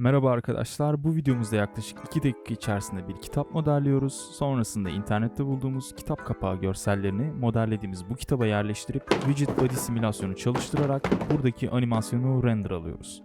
Merhaba arkadaşlar, bu videomuzda yaklaşık 2 dakika içerisinde bir kitap modelliyoruz. Sonrasında internette bulduğumuz kitap kapağı görsellerini modellediğimiz bu kitaba yerleştirip Widget Body simülasyonu çalıştırarak buradaki animasyonu render alıyoruz.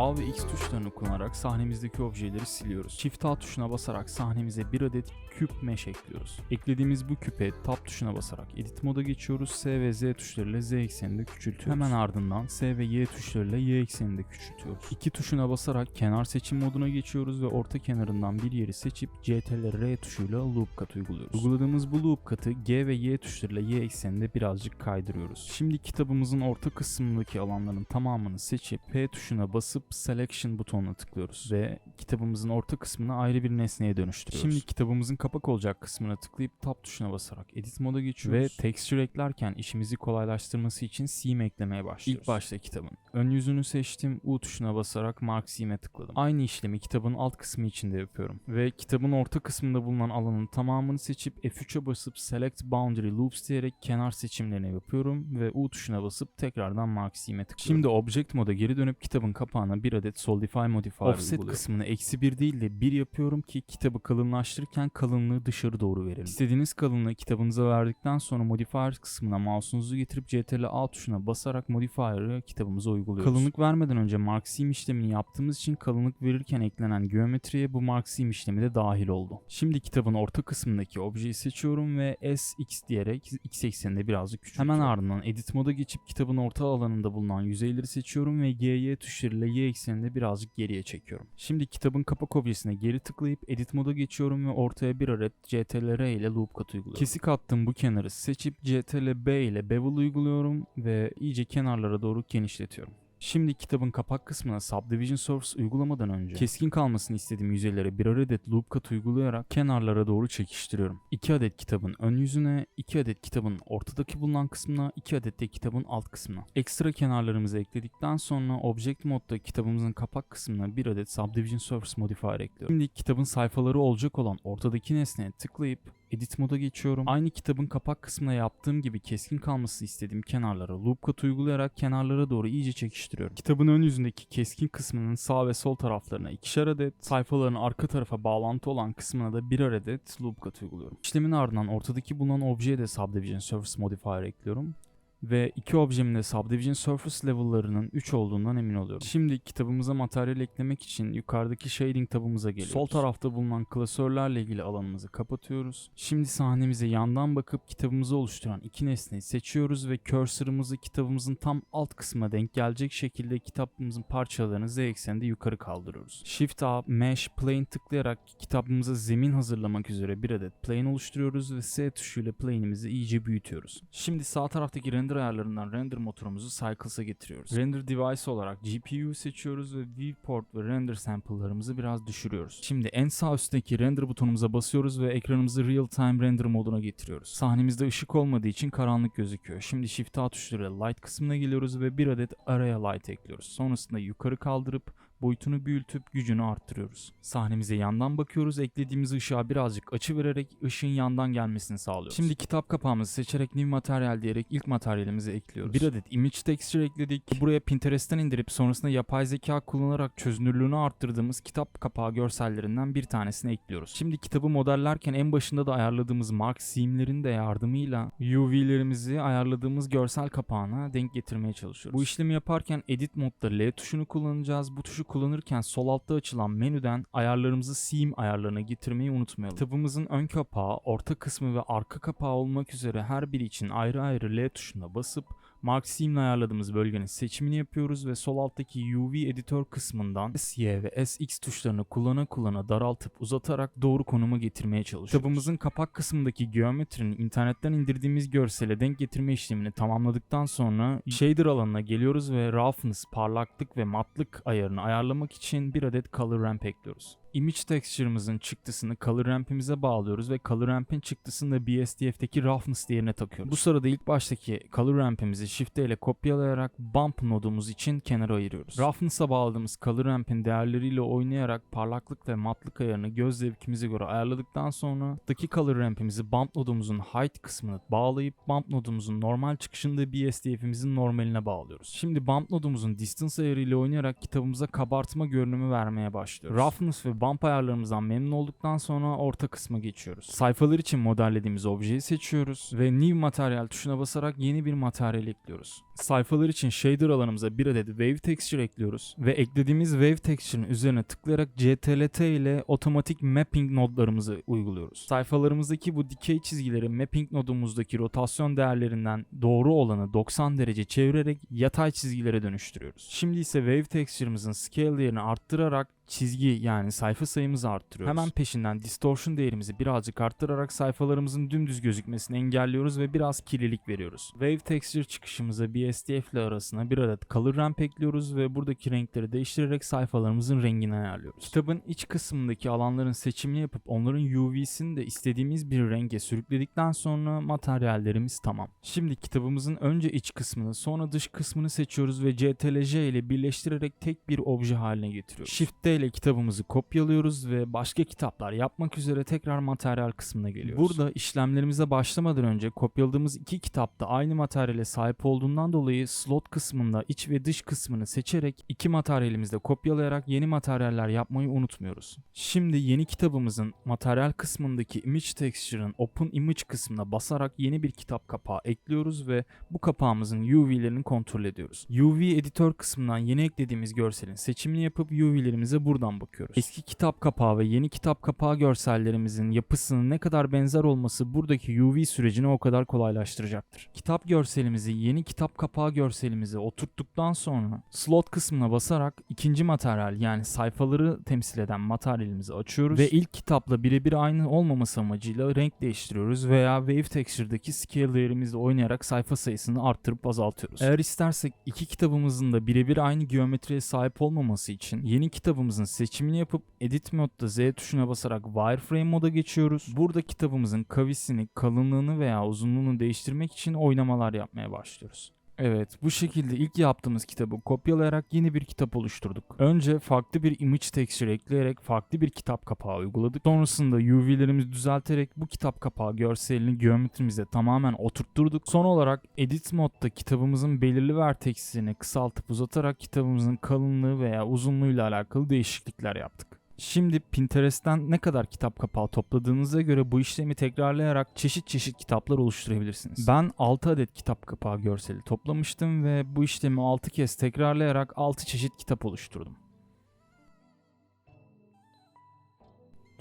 A ve X tuşlarını kullanarak sahnemizdeki objeleri siliyoruz. Çift A tuşuna basarak sahnemize bir adet küp mesh ekliyoruz. Eklediğimiz bu küpe Tab tuşuna basarak Edit moda geçiyoruz. S ve Z tuşlarıyla Z ekseninde küçültüyoruz. Hemen ardından S ve Y tuşlarıyla Y ekseninde küçültüyoruz. İki tuşuna basarak kenar seçim moduna geçiyoruz ve orta kenarından bir yeri seçip CTRL R tuşuyla loop cut uyguluyoruz. Uyguladığımız bu loop cut'ı G ve Y tuşlarıyla Y ekseninde birazcık kaydırıyoruz. Şimdi kitabımızın orta kısmındaki alanların tamamını seçip P tuşuna basıp Selection butonuna tıklıyoruz ve kitabımızın orta kısmını ayrı bir nesneye dönüştürüyoruz. Şimdi kitabımızın kapak olacak kısmına tıklayıp Tab tuşuna basarak Edit moda geçiyoruz ve texture eklerken işimizi kolaylaştırması için seam eklemeye başlıyoruz. İlk başta kitabın ön yüzünü seçtim, U tuşuna basarak Mark Seam'e tıkladım. Aynı işlemi kitabın alt kısmı için de yapıyorum ve kitabın orta kısmında bulunan alanın tamamını seçip F3'e basıp Select Boundary Loops diyerek kenar seçimlerini yapıyorum ve U tuşuna basıp tekrardan Mark Seam'e tıklıyorum. Şimdi Object moda geri dönüp kitabın kapağına bir adet Solidify Modifier Offset uyguluyorum. kısmını eksi 1 değil de 1 yapıyorum ki kitabı kalınlaştırırken kalınlığı dışarı doğru verelim. İstediğiniz kalınlığı kitabınıza verdikten sonra Modifier kısmına mouse'unuzu getirip CTRL A tuşuna basarak Modifier'ı kitabımıza uyguluyoruz. Kalınlık vermeden önce Mark Seam işlemini yaptığımız için kalınlık verirken eklenen geometriye bu Mark Seam işlemi de dahil oldu. Şimdi kitabın orta kısmındaki objeyi seçiyorum ve SX diyerek X ekseninde birazcık küçültüyorum. Hemen ardından Edit moda geçip kitabın orta alanında bulunan yüzeyleri seçiyorum ve GY tuşlarıyla Y ekseninde birazcık geriye çekiyorum. Şimdi kitabın kapak objesine geri tıklayıp Edit moda geçiyorum ve ortaya bir adet CTRL ile loop cut uyguluyorum. Kesik attığım bu kenarı seçip CTRL B ile bevel uyguluyorum ve iyice kenarlara doğru genişletiyorum. Şimdi kitabın kapak kısmına Subdivision Source uygulamadan önce keskin kalmasını istediğim yüzeylere birer adet loop cut uygulayarak kenarlara doğru çekiştiriyorum. 2 adet kitabın ön yüzüne, 2 adet kitabın ortadaki bulunan kısmına, 2 adet de kitabın alt kısmına. Ekstra kenarlarımızı ekledikten sonra Object modda kitabımızın kapak kısmına bir adet Subdivision Source Modifier ekliyorum. Şimdi kitabın sayfaları olacak olan ortadaki nesneye tıklayıp Edit moda geçiyorum. Aynı kitabın kapak kısmına yaptığım gibi keskin kalması istediğim kenarlara loop cut uygulayarak kenarlara doğru iyice çekiştiriyorum. Kitabın ön yüzündeki keskin kısmının sağ ve sol taraflarına ikişer adet, sayfaların arka tarafa bağlantı olan kısmına da birer adet loop cut uyguluyorum. İşlemin ardından ortadaki bulunan objeye de Subdivision Surface Modifier ekliyorum ve iki objemin de subdivision surface level'larının 3 olduğundan emin oluyorum. Şimdi kitabımıza materyal eklemek için yukarıdaki shading tabımıza geliyoruz. Sol tarafta bulunan klasörlerle ilgili alanımızı kapatıyoruz. Şimdi sahnemize yandan bakıp kitabımızı oluşturan iki nesneyi seçiyoruz ve cursor'ımızı kitabımızın tam alt kısmına denk gelecek şekilde kitabımızın parçalarını Z ekseninde yukarı kaldırıyoruz. Shift A, Mesh, Plane tıklayarak kitabımıza zemin hazırlamak üzere bir adet plane oluşturuyoruz ve S tuşuyla plane'imizi iyice büyütüyoruz. Şimdi sağ taraftaki render ayarlarından render motorumuzu Cycles'a getiriyoruz. Render device olarak GPU seçiyoruz ve viewport ve render sample'larımızı biraz düşürüyoruz. Şimdi en sağ üstteki render butonumuza basıyoruz ve ekranımızı real time render moduna getiriyoruz. Sahnemizde ışık olmadığı için karanlık gözüküyor. Şimdi Shift A tuşlarıyla light kısmına geliyoruz ve bir adet araya light ekliyoruz. Sonrasında yukarı kaldırıp boyutunu büyütüp gücünü arttırıyoruz. Sahnemize yandan bakıyoruz. Eklediğimiz ışığa birazcık açı vererek ışığın yandan gelmesini sağlıyoruz. Şimdi kitap kapağımızı seçerek New Material diyerek ilk materyalimizi ekliyoruz. Bir adet Image Texture ekledik. Buraya Pinterest'ten indirip sonrasında yapay zeka kullanarak çözünürlüğünü arttırdığımız kitap kapağı görsellerinden bir tanesini ekliyoruz. Şimdi kitabı modellerken en başında da ayarladığımız Mark Seam'lerin de yardımıyla UV'lerimizi ayarladığımız görsel kapağına denk getirmeye çalışıyoruz. Bu işlemi yaparken Edit modda L tuşunu kullanacağız. Bu tuşu kullanırken sol altta açılan menüden ayarlarımızı seam ayarlarına getirmeyi unutmayalım. Kitabımızın ön kapağı, orta kısmı ve arka kapağı olmak üzere her biri için ayrı ayrı L tuşuna basıp Mark ayarladığımız bölgenin seçimini yapıyoruz ve sol alttaki UV editör kısmından SY ve SX tuşlarını kullana kullana daraltıp uzatarak doğru konuma getirmeye çalışıyoruz. Kitabımızın kapak kısmındaki geometrinin internetten indirdiğimiz görsele denk getirme işlemini tamamladıktan sonra shader alanına geliyoruz ve roughness, parlaklık ve matlık ayarını ayarlamak için bir adet color ramp ekliyoruz. İmage texture'ımızın çıktısını color ramp'imize bağlıyoruz ve color ramp'in çıktısını da BSDF'deki roughness değerine takıyoruz. Bu sırada ilk baştaki color ramp'imizi shift ile kopyalayarak bump nodumuz için kenara ayırıyoruz. Roughness'a bağladığımız color ramp'in değerleriyle oynayarak parlaklık ve matlık ayarını göz zevkimize göre ayarladıktan sonra daki color ramp'imizi bump nodumuzun height kısmını bağlayıp bump nodumuzun normal çıkışında BSDF'imizin normaline bağlıyoruz. Şimdi bump nodumuzun distance ayarı ile oynayarak kitabımıza kabartma görünümü vermeye başlıyoruz. Roughness ve bump ayarlarımızdan memnun olduktan sonra orta kısma geçiyoruz. Sayfalar için modellediğimiz objeyi seçiyoruz ve New Material tuşuna basarak yeni bir materyal ekliyoruz. Sayfalar için shader alanımıza bir adet wave texture ekliyoruz ve eklediğimiz wave texture'ın üzerine tıklayarak CTRL-T ile otomatik mapping nodlarımızı uyguluyoruz. Sayfalarımızdaki bu dikey çizgileri mapping nodumuzdaki rotasyon değerlerinden doğru olanı 90 derece çevirerek yatay çizgilere dönüştürüyoruz. Şimdi ise wave texture'ımızın scale değerini arttırarak çizgi yani sayfa sayımızı arttırıyoruz. Hemen peşinden distortion değerimizi birazcık arttırarak sayfalarımızın dümdüz gözükmesini engelliyoruz ve biraz kirlilik veriyoruz. Wave texture çıkışımıza BSDF ile arasına bir adet color ramp ekliyoruz ve buradaki renkleri değiştirerek sayfalarımızın rengini ayarlıyoruz. Kitabın iç kısmındaki alanların seçimini yapıp onların UV'sini de istediğimiz bir renge sürükledikten sonra materyallerimiz tamam. Şimdi kitabımızın önce iç kısmını sonra dış kısmını seçiyoruz ve CTRL-J ile birleştirerek tek bir obje haline getiriyoruz. Shift D ile kitabımızı kopyalıyoruz ve başka kitaplar yapmak üzere tekrar materyal kısmına geliyoruz. Burada işlemlerimize başlamadan önce kopyaladığımız iki kitapta aynı materyale sahip olduğundan dolayı slot kısmında iç ve dış kısmını seçerek iki materyalimizde kopyalayarak yeni materyaller yapmayı unutmuyoruz. Şimdi yeni kitabımızın materyal kısmındaki image texture'ın open image kısmına basarak yeni bir kitap kapağı ekliyoruz ve bu kapağımızın UV'lerini kontrol ediyoruz. UV editör kısmından yeni eklediğimiz görselin seçimini yapıp UV'lerimize buradan bakıyoruz. Eski kitap kapağı ve yeni kitap kapağı görsellerimizin yapısının ne kadar benzer olması buradaki UV sürecini o kadar kolaylaştıracaktır. Kitap görselimizi yeni kitap kapağı görselimize oturttuktan sonra slot kısmına basarak ikinci materyal yani sayfaları temsil eden materyalimizi açıyoruz ve ilk kitapla birebir aynı olmaması amacıyla renk değiştiriyoruz veya Wave Texture'daki scale değerimizle oynayarak sayfa sayısını arttırıp azaltıyoruz. Eğer istersek iki kitabımızın da birebir aynı geometriye sahip olmaması için yeni kitabımızın seçimini yapıp Edit modda Z tuşuna basarak Wireframe moda geçiyoruz. Burada kitabımızın kavisini, kalınlığını veya uzunluğunu değiştirmek için oynamalar yapmaya başlıyoruz. Evet, bu şekilde ilk yaptığımız kitabı kopyalayarak yeni bir kitap oluşturduk. Önce farklı bir image texture ekleyerek farklı bir kitap kapağı uyguladık. Sonrasında UV'lerimizi düzelterek bu kitap kapağı görselini geometrimize tamamen oturtturduk. Son olarak Edit modda kitabımızın belirli vertexlerini kısaltıp uzatarak kitabımızın kalınlığı veya uzunluğuyla alakalı değişiklikler yaptık. Şimdi Pinterest'ten ne kadar kitap kapağı topladığınıza göre bu işlemi tekrarlayarak çeşit çeşit kitaplar oluşturabilirsiniz. Ben 6 adet kitap kapağı görseli toplamıştım ve bu işlemi 6 kez tekrarlayarak 6 çeşit kitap oluşturdum.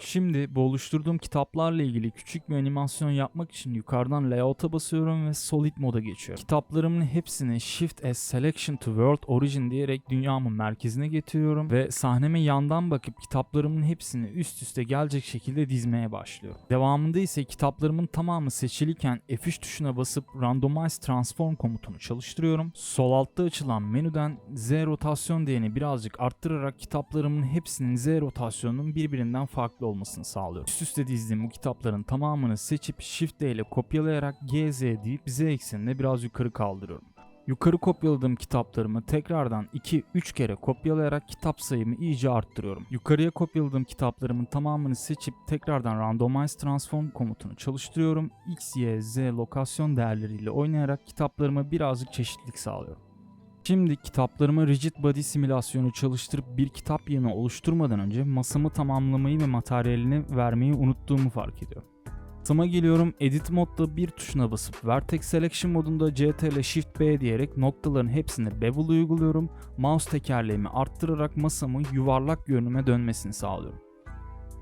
Şimdi bu oluşturduğum kitaplarla ilgili küçük bir animasyon yapmak için yukarıdan layout'a basıyorum ve solid moda geçiyorum. Kitaplarımın hepsini Shift S Selection to World Origin diyerek dünyamın merkezine getiriyorum ve sahneme yandan bakıp kitaplarımın hepsini üst üste gelecek şekilde dizmeye başlıyorum. Devamında ise kitaplarımın tamamı seçiliyken F3 tuşuna basıp Randomize Transform komutunu çalıştırıyorum. Sol altta açılan menüden Z rotasyon değerini birazcık arttırarak kitaplarımın hepsinin Z rotasyonunun birbirinden farklı olmasını sağlıyor. Üst üste dizdiğim bu kitapların tamamını seçip Shift D ile kopyalayarak GZ deyip Z eksenine biraz yukarı kaldırıyorum. Yukarı kopyaladığım kitaplarımı tekrardan 2-3 kere kopyalayarak kitap sayımı iyice arttırıyorum. Yukarıya kopyaladığım kitaplarımın tamamını seçip tekrardan Randomize Transform komutunu çalıştırıyorum. X, Y, Z lokasyon değerleriyle oynayarak kitaplarıma birazcık çeşitlilik sağlıyorum. Şimdi kitaplarıma rigid body simülasyonu çalıştırıp bir kitap yığını oluşturmadan önce masamı tamamlamayı ve materyalini vermeyi unuttuğumu fark ediyorum. Masama geliyorum edit modda bir tuşuna basıp vertex selection modunda CTRL Shift B diyerek noktaların hepsine bevel uyguluyorum. Mouse tekerleğimi arttırarak masamı yuvarlak görünüme dönmesini sağlıyorum.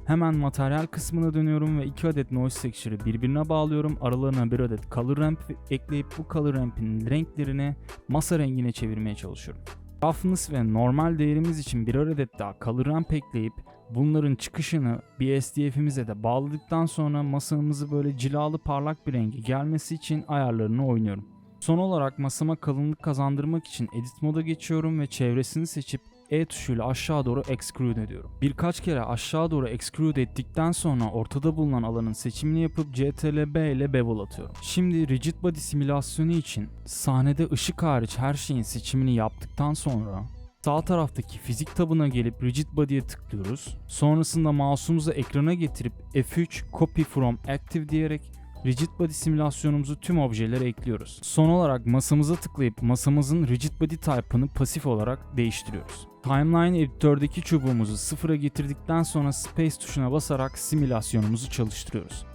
Hemen materyal kısmına dönüyorum ve iki adet noise texture'ı birbirine bağlıyorum. Aralarına bir adet color ramp ekleyip bu color ramp'in renklerini masa rengine çevirmeye çalışıyorum. Roughness ve normal değerimiz için bir adet daha color ramp ekleyip bunların çıkışını BSDF'imize de bağladıktan sonra masamızı böyle cilalı parlak bir rengi gelmesi için ayarlarını oynuyorum. Son olarak masama kalınlık kazandırmak için edit moda geçiyorum ve çevresini seçip E tuşuyla aşağı doğru extrude ediyorum. Birkaç kere aşağı doğru extrude ettikten sonra ortada bulunan alanın seçimini yapıp CTRL-B ile bevel atıyorum. Şimdi rigid body simülasyonu için sahnede ışık hariç her şeyin seçimini yaptıktan sonra Sağ taraftaki fizik tabına gelip Rigid Body'ye tıklıyoruz. Sonrasında mouse'umuzu ekrana getirip F3 Copy from Active diyerek Rigid Body simülasyonumuzu tüm objelere ekliyoruz. Son olarak masamıza tıklayıp masamızın Rigid Body type'ını pasif olarak değiştiriyoruz. Timeline editördeki çubuğumuzu sıfıra getirdikten sonra Space tuşuna basarak simülasyonumuzu çalıştırıyoruz.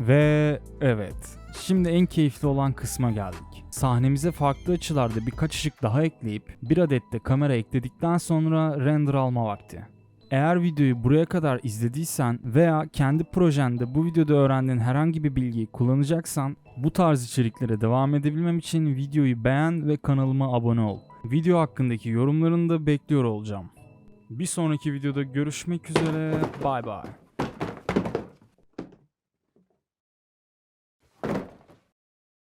Ve evet, şimdi en keyifli olan kısma geldik. Sahnemize farklı açılarda birkaç ışık daha ekleyip bir adet de kamera ekledikten sonra render alma vakti. Eğer videoyu buraya kadar izlediysen veya kendi projende bu videoda öğrendiğin herhangi bir bilgiyi kullanacaksan bu tarz içeriklere devam edebilmem için videoyu beğen ve kanalıma abone ol. Video hakkındaki yorumlarını da bekliyor olacağım. Bir sonraki videoda görüşmek üzere. Bay bay.